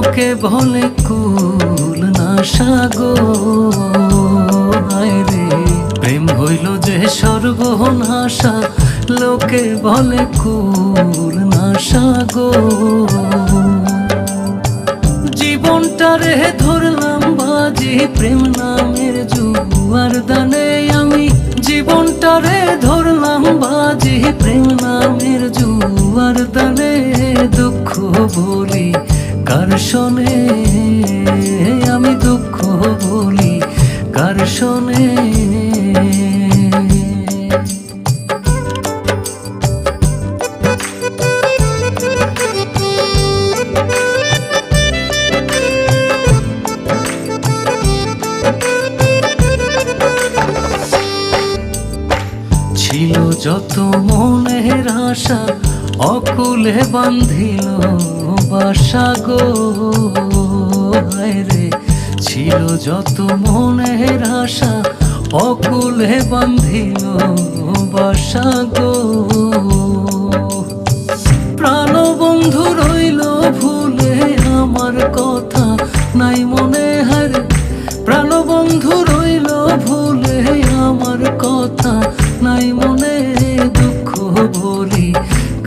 লোকে বলে, কুল হায় রে। প্রেম হইল যে সর্বনাশা লোকে বলে, কুল নাশা গো জীবনটারে ধরলাম বাজি, প্রেম নামের জুয়ার দানে আমি। জীবনটারে ধরলাম বাজি, প্রেম নামের শোনে? আমি দুঃখ বলি কার শোনে? ছিল যত মনের আশা অকুলে বান্ধিল বাসা গো রে ছিল যত মনের আশা, অকুলে বান্ধিল বাসা গো। প্রাণ বন্ধু রইল ভুলে, আমার কথা নাই মনে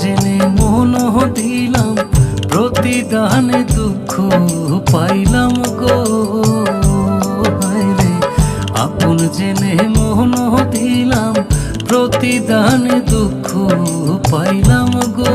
জেনে মন দিলাম প্রতিদানে দুঃখ পাইলাম গো। রে আপন জেনে মন দিলাম প্রতিদানে দুঃখ পাইলাম গো।